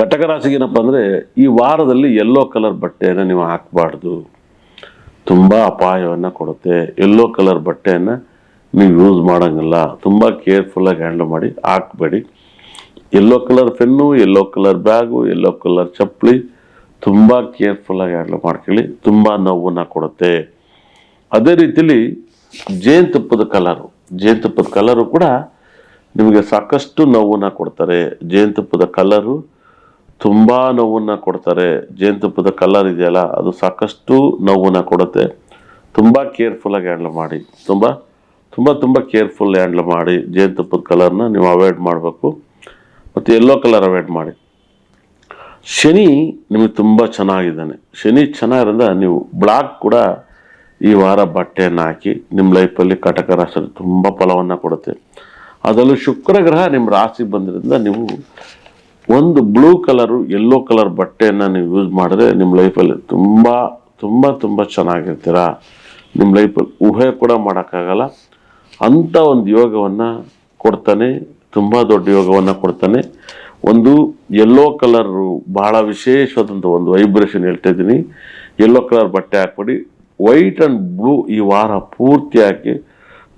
ಕಟಕ ರಾಶಿಗೆ ಏನಪ್ಪ ಅಂದರೆ, ಈ ವಾರದಲ್ಲಿ ಯೆಲ್ಲೋ ಕಲರ್ ಬಟ್ಟೆಯನ್ನು ನೀವು ಹಾಕಬಾರ್ದು. ತುಂಬ ಅಪಾಯವನ್ನು ಕೊಡುತ್ತೆ. ಯೆಲ್ಲೋ ಕಲರ್ ಬಟ್ಟೆಯನ್ನು ನೀವು ಯೂಸ್ ಮಾಡೋಂಗಿಲ್ಲ. ತುಂಬ ಕೇರ್ಫುಲ್ಲಾಗಿ ಹ್ಯಾಂಡಲ್ ಮಾಡಿ ಹಾಕಬೇಡಿ. Yellow colour pen yellow colour bag yellow colour ಚಪ್ಪಲಿ ತುಂಬ ಕೇರ್ಫುಲ್ಲಾಗಿ ಹ್ಯಾಂಡಲ್ ಮಾಡ್ಕೊಳ್ಳಿ. ತುಂಬ ನೋವನ್ನು ಕೊಡುತ್ತೆ. ಅದೇ ರೀತಿಲಿ ಜೇನುತುಪ್ಪದ ಕಲರು ಜೇನುತುಪ್ಪದ ಕಲರು ಕೂಡ ನಿಮಗೆ ಸಾಕಷ್ಟು ನೋವನ್ನು ಕೊಡ್ತಾರೆ. ಜೇನುತುಪ್ಪದ ಕಲರು ತುಂಬ ನೋವನ್ನು ಕೊಡ್ತಾರೆ. ಜೇನುತುಪ್ಪದ ಕಲರ್ ಇದೆಯಲ್ಲ, ಅದು ಸಾಕಷ್ಟು ನೋವನ್ನು ಕೊಡುತ್ತೆ. ತುಂಬ ಕೇರ್ಫುಲ್ಲಾಗಿ ಹ್ಯಾಂಡಲ್ ಮಾಡಿ. ತುಂಬ ತುಂಬ ತುಂಬ ಕೇರ್ಫುಲ್ ಹ್ಯಾಂಡಲ್ ಮಾಡಿ ಜೇನುತುಪ್ಪದ ಕಲರ್ನ ನೀವು ಅವಾಯ್ಡ್ ಮಾಡಬೇಕು. ಮತ್ತು ಎಲ್ಲೋ ಕಲರ್ ಅವಾಯ್ಡ್ ಮಾಡಿ. ಶನಿ ನಿಮಗೆ ತುಂಬ ಚೆನ್ನಾಗಿದ್ದಾನೆ. ಶನಿ ಚೆನ್ನಾಗಿರೋದ್ರಿಂದ ನೀವು ಬ್ಲಾಕ್ ಕೂಡ ಈ ವಾರ ಬಟ್ಟೆಯನ್ನು ಹಾಕಿ ನಿಮ್ಮ ಲೈಫಲ್ಲಿ ಕಟಕ ರಾಶಿ ತುಂಬ ಫಲವನ್ನು ಕೊಡುತ್ತೆ. ಅದರಲ್ಲೂ ಶುಕ್ರ ಗ್ರಹ ನಿಮ್ಮ ರಾಶಿ ಬಂದಿರೋದ್ರಿಂದ ನೀವು ಒಂದು ಬ್ಲೂ ಕಲರು ಯೆಲ್ಲೋ ಕಲರ್ ಬಟ್ಟೆಯನ್ನು ನೀವು ಯೂಸ್ ಮಾಡಿದ್ರೆ ನಿಮ್ಮ ಲೈಫಲ್ಲಿ ತುಂಬ ತುಂಬ ತುಂಬ ಚೆನ್ನಾಗಿರ್ತೀರ. ನಿಮ್ಮ ಲೈಫಲ್ಲಿ ಊಹೆ ಕೂಡ ಮಾಡೋಕ್ಕಾಗಲ್ಲ. ಅಂಥ ಒಂದು ಯೋಗವನ್ನು ಕೊಡ್ತಾನೆ, ತುಂಬ ದೊಡ್ಡ ಯೋಗವನ್ನು ಕೊಡ್ತಾನೆ. ಒಂದು ಯೆಲ್ಲೋ ಕಲರು ಬಹಳ ವಿಶೇಷವಾದಂಥ ಒಂದು ವೈಬ್ರೇಷನ್ ಹೇಳ್ತಾ ಇದ್ದೀನಿ. ಯೆಲ್ಲೋ ಕಲರ್ ಬಟ್ಟೆ ಹಾಕ್ಬಿಡಿ. ವೈಟ್ ಆ್ಯಂಡ್ ಬ್ಲೂ ಈ ವಾರ ಪೂರ್ತಿ ಹಾಕಿ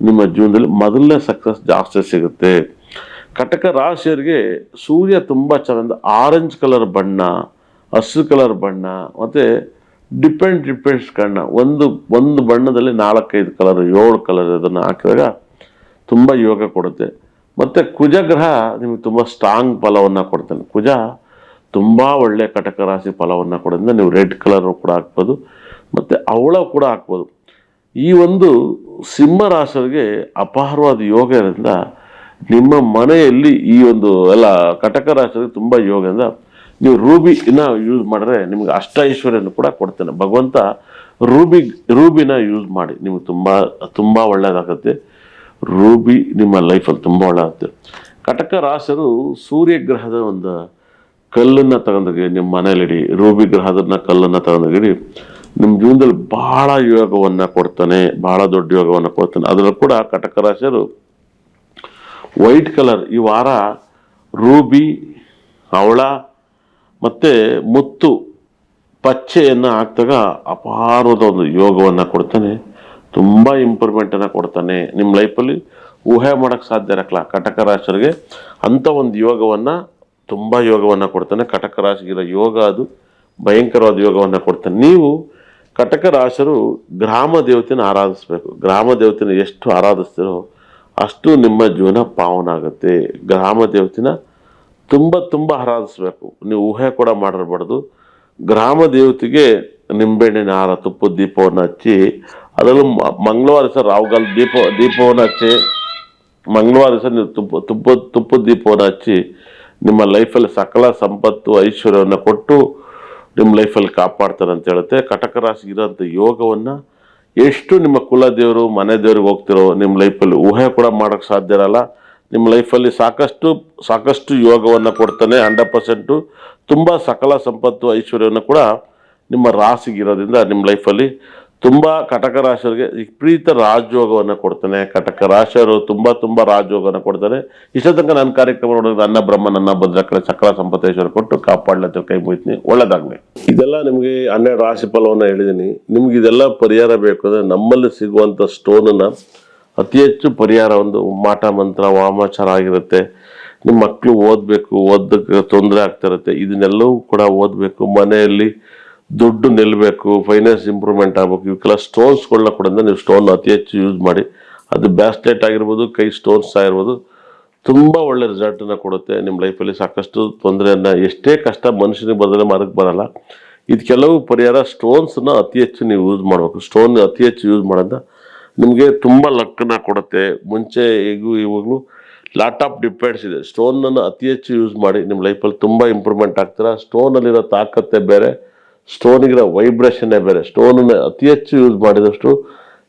ನಿಮ್ಮ ಜೀವನದಲ್ಲಿ ಮೊದಲನೇ ಸಕ್ಸಸ್ ಜಾಸ್ತಿ ಸಿಗುತ್ತೆ. ಕಟಕ ರಾಶಿಯವರಿಗೆ ಸೂರ್ಯ ತುಂಬ ಚೆಂದ ಆರೆಂಜ್ ಕಲರ್ ಬಣ್ಣ, ಹಸಿರು ಕಲರ್ ಬಣ್ಣ, ಮತ್ತು ಡಿಪೆಂಡ್ ಡಿಪೆಂಡ್ಸ್ ಕಣ್ಣ. ಒಂದು ಒಂದು ಬಣ್ಣದಲ್ಲಿ ನಾಲ್ಕೈದು ಕಲರ್ ಏಳು ಕಲರ್ ಅದನ್ನು ಹಾಕಿದಾಗ ತುಂಬ ಯೋಗ ಕೊಡುತ್ತೆ. ಮತ್ತು ಕುಜಗ್ರಹ ನಿಮಗೆ ತುಂಬ ಸ್ಟ್ರಾಂಗ್ ಫಲವನ್ನು ಕೊಡ್ತೇನೆ ಕುಜ ತುಂಬ ಒಳ್ಳೆಯ ಕಟಕ ರಾಶಿ ಫಲವನ್ನು ಕೊಡೋದ್ರಿಂದ ನೀವು ರೆಡ್ ಕಲರ್ ಕೂಡ ಹಾಕ್ಬೋದು, ಮತ್ತು ಅವಳ ಕೂಡ ಹಾಕ್ಬೋದು. ಈ ಒಂದು ಸಿಂಹ ರಾಶಿಯವರಿಗೆ ಅಪಾರವಾದ ಯೋಗ ಇರೋದ್ರಿಂದ ನಿಮ್ಮ ಮನೆಯಲ್ಲಿ ಈ ಒಂದು ಎಲ್ಲ ಕಟಕ ರಾಶಿ ತುಂಬ ಯೋಗದಿಂದ ನೀವು ರೂಬಿನ ಯೂಸ್ ಮಾಡಿದ್ರೆ ನಿಮ್ಗೆ ಅಷ್ಟ ಐಶ್ವರ್ಯನ ಕೂಡ ಕೊಡ್ತಾನೆ. ಭಗವಂತ ರೂಬಿ, ರೂಬಿನ ಯೂಸ್ ಮಾಡಿ. ನಿಮ್ಗೆ ತುಂಬ ತುಂಬ ಒಳ್ಳೆಯದಾಗುತ್ತೆ ರೂಬಿ ನಿಮ್ಮ ಲೈಫಲ್ಲಿ ತುಂಬ ಒಳ್ಳೆಯದಾಗುತ್ತೆ ಕಟಕ ರಾಶಿಯರು ಸೂರ್ಯಗ್ರಹದ ಒಂದು ಕಲ್ಲನ್ನು ತಗೊಂಡೋಗಿ ನಿಮ್ಮ ಮನೇಲಿಡಿ ರೂಬಿ ಗ್ರಹದನ್ನ ಕಲ್ಲನ್ನು ತಗೊಂಡೋಗಿಡಿ ನಿಮ್ಮ ಜೀವನದಲ್ಲಿ ಬಹಳ ಯೋಗವನ್ನು ಕೊಡ್ತಾನೆ, ಬಹಳ ದೊಡ್ಡ ಯೋಗವನ್ನು ಕೊಡ್ತಾನೆ. ಅದರಲ್ಲೂ ಕೂಡ ಕಟಕ ರಾಶಿಯರು ವೈಟ್ ಕಲರ್ ಈ ವಾರ ರೂಬಿ, ಅವಳ ಮತ್ತು ಮುತ್ತು ಪಚ್ಚೆಯನ್ನು ಹಾಕಿದಾಗ ಅಪಾರವಾದ ಒಂದು ಯೋಗವನ್ನು ಕೊಡ್ತಾನೆ, ತುಂಬ ಇಂಪ್ರೂವ್ಮೆಂಟನ್ನು ಕೊಡ್ತಾನೆ. ನಿಮ್ಮ ಲೈಫಲ್ಲಿ ಊಹೆ ಮಾಡೋಕ್ಕೆ ಸಾಧ್ಯ ಇರಕ್ಕಲ್ಲ ಕಟಕ ರಾಶಿಯವರಿಗೆ ಅಂಥ ಒಂದು ಯೋಗವನ್ನು, ತುಂಬ ಯೋಗವನ್ನು ಕೊಡ್ತಾನೆ. ಕಟಕ ರಾಶಿಗಿರೋ ಯೋಗ ಅದು ಭಯಂಕರವಾದ ಯೋಗವನ್ನು ಕೊಡ್ತಾನೆ. ನೀವು ಕಟಕ ರಾಶರು ಗ್ರಾಮ ದೇವತೆನ ಆರಾಧಿಸ್ಬೇಕು. ಗ್ರಾಮ ದೇವತೆನ ಎಷ್ಟು ಆರಾಧಿಸ್ತೀರೋ ಅಷ್ಟು ನಿಮ್ಮ ಜೀವನ ಪಾವನ ಆಗುತ್ತೆ ಗ್ರಾಮ ದೇವತೆನ ತುಂಬ ತುಂಬ ಆರಾಧಿಸ್ಬೇಕು. ನೀವು ಊಹೆ ಕೂಡ ಮಾಡಿರಬಾರ್ದು. ಗ್ರಾಮ ದೇವತೆಗೆ ನಿಂಬೆಣ್ಣಿನ ಹಾರ ತುಪ್ಪದ ದೀಪವನ್ನು ಹಚ್ಚಿ, ಅದರಲ್ಲೂ ಮಂಗಳವಾರ ದಿವಸ ರಾವುಗಾಲ ದೀಪ, ದೀಪವನ್ನು ಹಚ್ಚಿ, ಮಂಗಳವಾರ ದಿವಸ ನೀವು ತುಪ್ಪ ತುಪ್ಪ ತುಪ್ಪದ ದೀಪವನ್ನು ಹಚ್ಚಿ, ನಿಮ್ಮ ಲೈಫಲ್ಲಿ ಸಕಲ ಸಂಪತ್ತು, ಐಶ್ವರ್ಯವನ್ನು ಕೊಟ್ಟು ನಿಮ್ಮ ಲೈಫಲ್ಲಿ ಕಾಪಾಡ್ತಾರೆ ಅಂತ ಹೇಳುತ್ತೆ. ಕಟಕ ರಾಶಿ ಯೋಗವನ್ನು ಎಷ್ಟು ನಿಮ್ಮ ಕುಲದೇವರು ಮನೆ ದೇವ್ರಿಗೆ ಹೋಗ್ತಿರೋ ನಿಮ್ಮ ಲೈಫಲ್ಲಿ ಊಹೆ ಕೂಡ ಮಾಡೋಕ್ಕೆ ಸಾಧ್ಯ ಇರಲ್ಲ. ನಿಮ್ಮ ಲೈಫಲ್ಲಿ ಸಾಕಷ್ಟು ಸಾಕಷ್ಟು ಯೋಗವನ್ನು ಕೊಡ್ತಾನೆ ಹಂಡ್ರೆಡ್ ಪರ್ಸೆಂಟು ತುಂಬ ಸಕಲ ಸಂಪತ್ತು, ಐಶ್ವರ್ಯವನ್ನು ಕೂಡ ನಿಮ್ಮ ರಾಸಿಗಿರೋದ್ರಿಂದ ನಿಮ್ಮ ಲೈಫಲ್ಲಿ ತುಂಬ ಕಟಕ ರಾಶಿಯವರಿಗೆ ವಿಪರೀತ ರಾಜಯೋಗವನ್ನು ಕೊಡ್ತಾನೆ. ಕಟಕ ರಾಶಿಯವರು ತುಂಬ ತುಂಬ ರಾಜಯೋಗವನ್ನು ಕೊಡ್ತಾರೆ. ಇಷ್ಟ ತನಕ ನನ್ನ ಕಾರ್ಯಕ್ರಮ ನೋಡಿದ್ರೆ ಅನ್ನ ಬ್ರಹ್ಮ, ನನ್ನ ಭದ್ರಕಳೆ ಸಕಲ ಸಂಪತೇಶ್ವರ ಕೊಟ್ಟು ಕಾಪಾಡ್ಲತ್ತ ಕೈ ಮುಗಿತೀನಿ. ಒಳ್ಳೇದಾಗಲಿ. ಇದೆಲ್ಲ ನಿಮಗೆ ಹನ್ನೆರಡು ರಾಶಿ ಫಲವನ್ನು ಹೇಳಿದ್ದೀನಿ ನಿಮ್ಗೆ ಇದೆಲ್ಲ ಪರಿಹಾರ ಬೇಕು ಅಂದರೆ ನಮ್ಮಲ್ಲಿ ಸಿಗುವಂಥ ಸ್ಟೋನನ್ನು ಅತಿ ಹೆಚ್ಚು ಪರಿಹಾರ ಒಂದು ಮಾಟ ಮಂತ್ರ, ವಾಮಾಚಾರ ಆಗಿರುತ್ತೆ. ನಿಮ್ಮ ಮಕ್ಕಳು ಓದಬೇಕು, ಓದಕ್ಕೆ ತೊಂದರೆ ಆಗ್ತಿರುತ್ತೆ ಇದನ್ನೆಲ್ಲವೂ ಕೂಡ ಓದಬೇಕು. ಮನೆಯಲ್ಲಿ ದುಡ್ಡು ನಿಲ್ಲಬೇಕು ಫೈನಾನ್ಸ್ ಇಂಪ್ರೂವ್ಮೆಂಟ್ ಆಗಬೇಕು ಇವಕ್ಕೆಲ್ಲ ಸ್ಟೋನ್ಸ್ಗಳನ್ನ ಕೂಡ ನೀವು ಸ್ಟೋನ್ ಅತಿ ಹೆಚ್ಚು ಯೂಸ್ ಮಾಡಿ. ಅದು ಬ್ಯಾಸ್ಲೆಟ್ ಆಗಿರ್ಬೋದು, ಕೈ ಸ್ಟೋನ್ಸ್ ಆಗಿರ್ಬೋದು ತುಂಬ ಒಳ್ಳೆ ರಿಸಲ್ಟನ್ನು ಕೊಡುತ್ತೆ ನಿಮ್ಮ ಲೈಫಲ್ಲಿ ಸಾಕಷ್ಟು ತೊಂದರೆಯನ್ನು, ಎಷ್ಟೇ ಕಷ್ಟ ಮನುಷ್ಯನಿಗೆ ಬದಲೇ ಮರಕ್ಕೆ ಬರಲ್ಲ. ಇದು ಕೆಲವು ಪರಿಹಾರ ಸ್ಟೋನ್ಸನ್ನ ಅತಿ ಹೆಚ್ಚು ನೀವು ಯೂಸ್ ಮಾಡಬೇಕು. ಸ್ಟೋನ್ ಅತಿ ಹೆಚ್ಚು ಯೂಸ್ ಮಾಡೋದ್ರಿಂದ ನಿಮಗೆ ತುಂಬ ಲಕ್ಕನ್ನ ಕೊಡುತ್ತೆ. ಮುಂಚೆ ಈಗೂ ಇವಾಗಲೂ ಲಾಟ್ ಆಫ್ ಡಿಪೆಂಡ್ಸ್ ಇದೆ. ಸ್ಟೋನನ್ನು ಅತಿ ಹೆಚ್ಚು ಯೂಸ್ ಮಾಡಿ ನಿಮ್ಮ ಲೈಫಲ್ಲಿ ತುಂಬ ಇಂಪ್ರೂವ್ಮೆಂಟ್ ಆಗ್ತೀರ? ಸ್ಟೋನಲ್ಲಿರೋ ತಾಕತ್ತೆ ಬೇರೆ. ಸ್ಟೋನಿಗಿರೋ ವೈಬ್ರೇಷನ್ನೇ ಬೇರೆ. ಸ್ಟೋನನ್ನ ಅತಿ ಹೆಚ್ಚು ಯೂಸ್ ಮಾಡಿದಷ್ಟು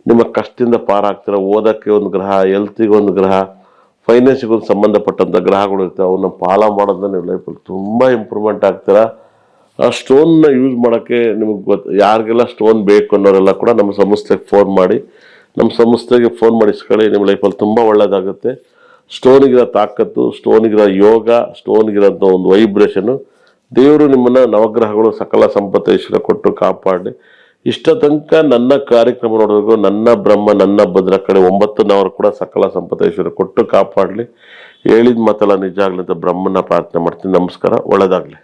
ನಿಮ್ಮ ಕಷ್ಟದಿಂದ ಪಾರಾಗ್ತೀರ. ಓದೋಕ್ಕೆ ಒಂದು ಗ್ರಹ ಹೆಲ್ತಿಗೆ ಒಂದು ಗ್ರಹ ಫೈನಾನ್ಸಿಗೆ ಒಂದು ಸಂಬಂಧಪಟ್ಟಂಥ ಗ್ರಹಗಳು ಇರ್ತವೆ. ಅವನ್ನ ಪಾಲ ಮಾಡೋದನ್ನ ನೀವು ಲೈಫಲ್ಲಿ ತುಂಬ ಇಂಪ್ರೂವ್ಮೆಂಟ್ ಆಗ್ತೀರ. ಆ ಸ್ಟೋನ್ನ ಯೂಸ್ ಮಾಡೋಕ್ಕೆ ನಿಮಗೆ ಗೊತ್ತು ಯಾರಿಗೆಲ್ಲ ಸ್ಟೋನ್ ಬೇಕು ಅನ್ನೋರೆಲ್ಲ ಕೂಡ ನಮ್ಮ ಸಂಸ್ಥೆಗೆ ಫೋನ್ ಮಾಡಿ. ನಮ್ಮ ಸಂಸ್ಥೆಗೆ ಫೋನ್ ಮಾಡಿಸ್ಕೊಳ್ಳಿ ನಿಮ್ಮ ಲೈಫಲ್ಲಿ ತುಂಬ ಒಳ್ಳೆಯದಾಗುತ್ತೆ ಸ್ಟೋನಿಗಿರೋ ತಾಕತ್ತು, ಸ್ಟೋನಿಗಿರೋ ಯೋಗ, ಸ್ಟೋನಿಗಿರೋಂಥ ಒಂದು ವೈಬ್ರೇಷನ್ನು ದೇವರು ನಿಮ್ಮನ್ನ ನವಗ್ರಹಗಳು ಸಕಲ ಸಂಪತ್ತೇಶ್ವರ ಕೊಟ್ಟು ಕಾಪಾಡಿ. ಇಷ್ಟ ತನಕ ನನ್ನ ಕಾರ್ಯಕ್ರಮ ನೋಡಿದ್ರು ನನ್ನ ಬ್ರಹ್ಮ, ನನ್ನ ಭದ್ರ ಕಡೆ ಒಂಬತ್ತು ನವರು ಕೂಡ ಸಕಲ ಸಂಪತ್ತೇಶ್ವರ ಕೊಟ್ಟು ಕಾಪಾಡಲಿ. ಹೇಳಿದ ಮಾತಲ್ಲ ನಿಜ ಆಗ್ಲಿ ಅಂತ ಬ್ರಹ್ಮನ ಪ್ರಾರ್ಥನೆ ಮಾಡ್ತೀನಿ. ನಮಸ್ಕಾರ. ಒಳ್ಳೇದಾಗ್ಲಿ.